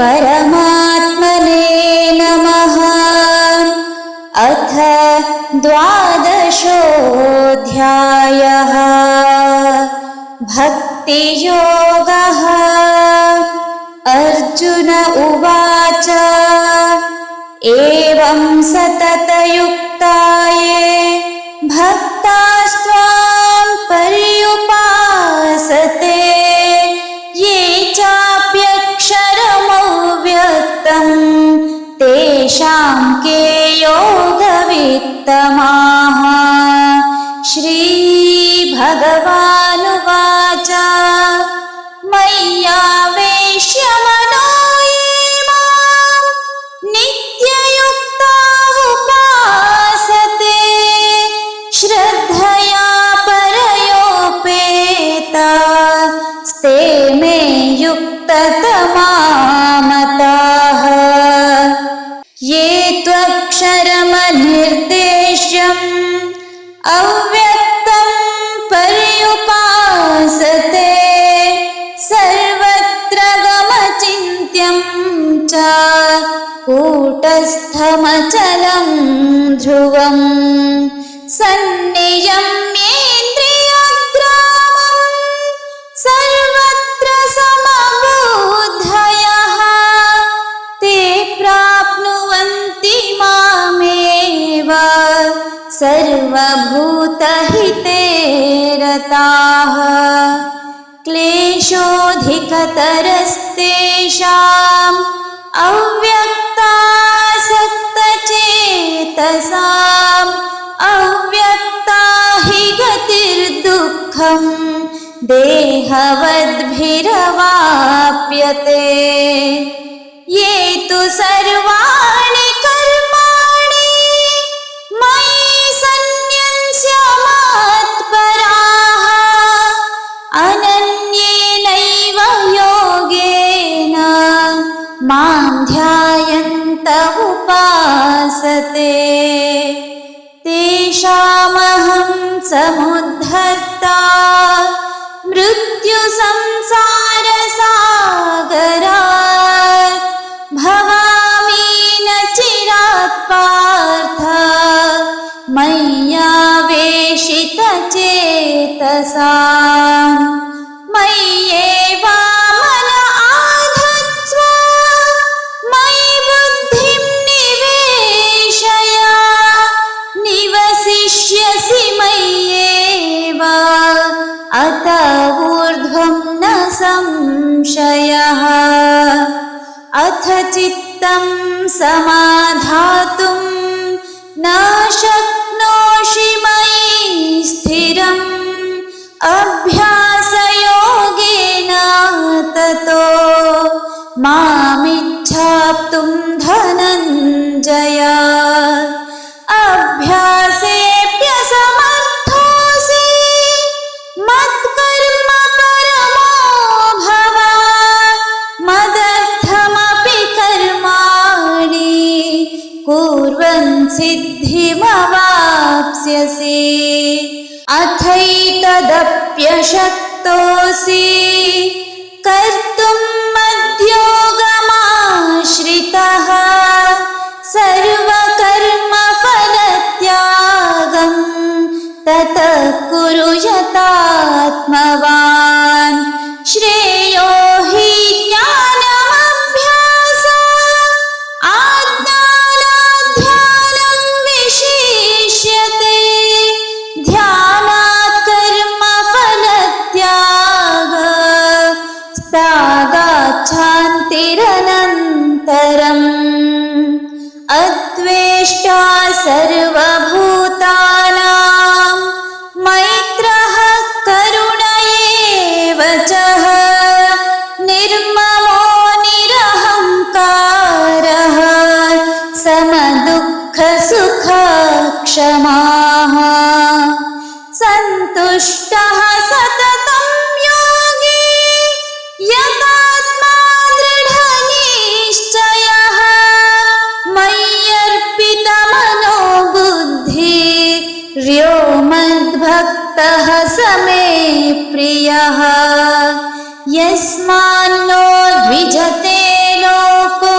परमात्मने नमः। अथ द्वादशोऽध्यायः। भक्तियोगः। अर्जुन उवाच। एवं सततयुक्ताये योगवित्तमाः श्रीभगवानुवाच। मय्यावेश्य मनो नित्ययुक्ता उपासते श्रद्धया परयोपेता। स्ते मे युक्ततमामताः कूटस्थमचलं ध्रुवम् सन्नियम्येन्द्रियग्रामम् सर्वत्र समबुद्धयः ते प्राप्नुवन्ति मामेव। सर्वभूतहिते रताः। क्लेशोऽधिकतरस्तेषाम् अव्यक्तासक्तचेतसाम् देहवद्भिरवाप्यते। ये तु सर्वाणि कर्माणि मयि सन्न्यस्य मत्पराः अनन्येनैव योगेन मां ध्यायन्त उपासते तेषामहं समुद्धर्ता। मृत्युसंसारसागरात् भवामि न चिरात् पार्थ मय्यावेशितचेतसा शक्नोषि मयि स्थिरम् अभ्यासयोगेन सिद्धिमवाप्स्यसि अथैतदप्यशक्तोऽसि। कर्तुं मद्योगमाश्रितः। सर्वकर्मफलत्यागं ततः कुरु यतात्मवान् ಸರ್ವಾ प्रियः यस्मान्नो द्विजते लोको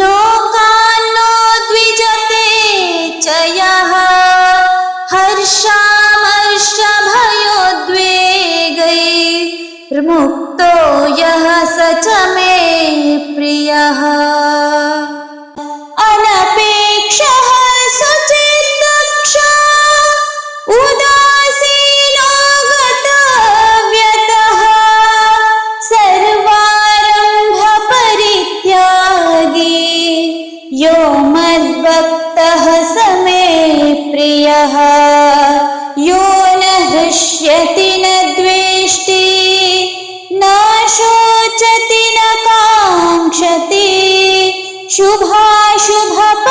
लोकान्नो द्विजते च यः। हर्षामर्षभयोद्वेगैर्मुक्तो यः स च मे प्रियः। अनपेक्षः शुभाशुभपरित्यागी।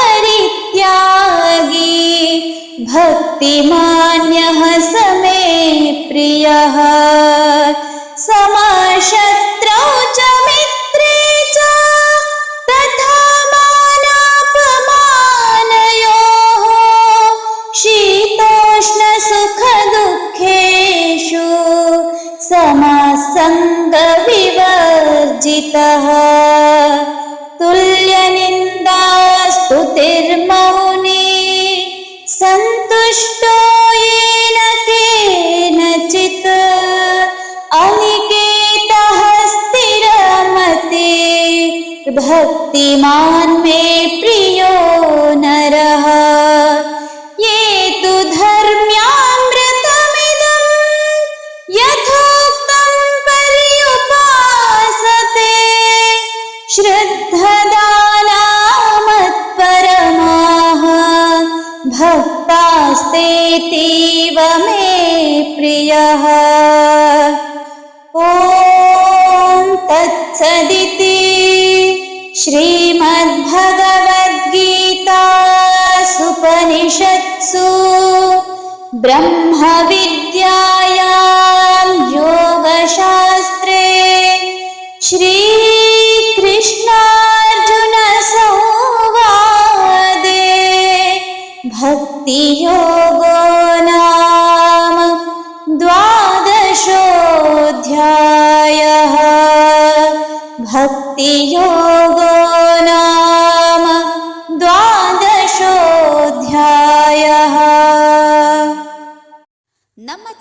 भक्तिमान्यः समे प्रियः। समशत्रौ च मित्रे च तथा मानापमानयोः। शीतोष्णसुखदुःखेषु समासङ्गविवर्जितः। तुल्यनिन्दास्तुतिर्मौनी सन्तुष्टो येन केनचित् अनिकेतः स्थिरमते भक्तिमान् मे प्रियो नरः ब्रह्मविद्यायां योगशास्त्रे श्रीकृष्णार्जुनसंवादे भक्तियोगो नाम द्वादशोऽध्यायः। भक्तियोगो नाम द्वादशोऽध्यायः।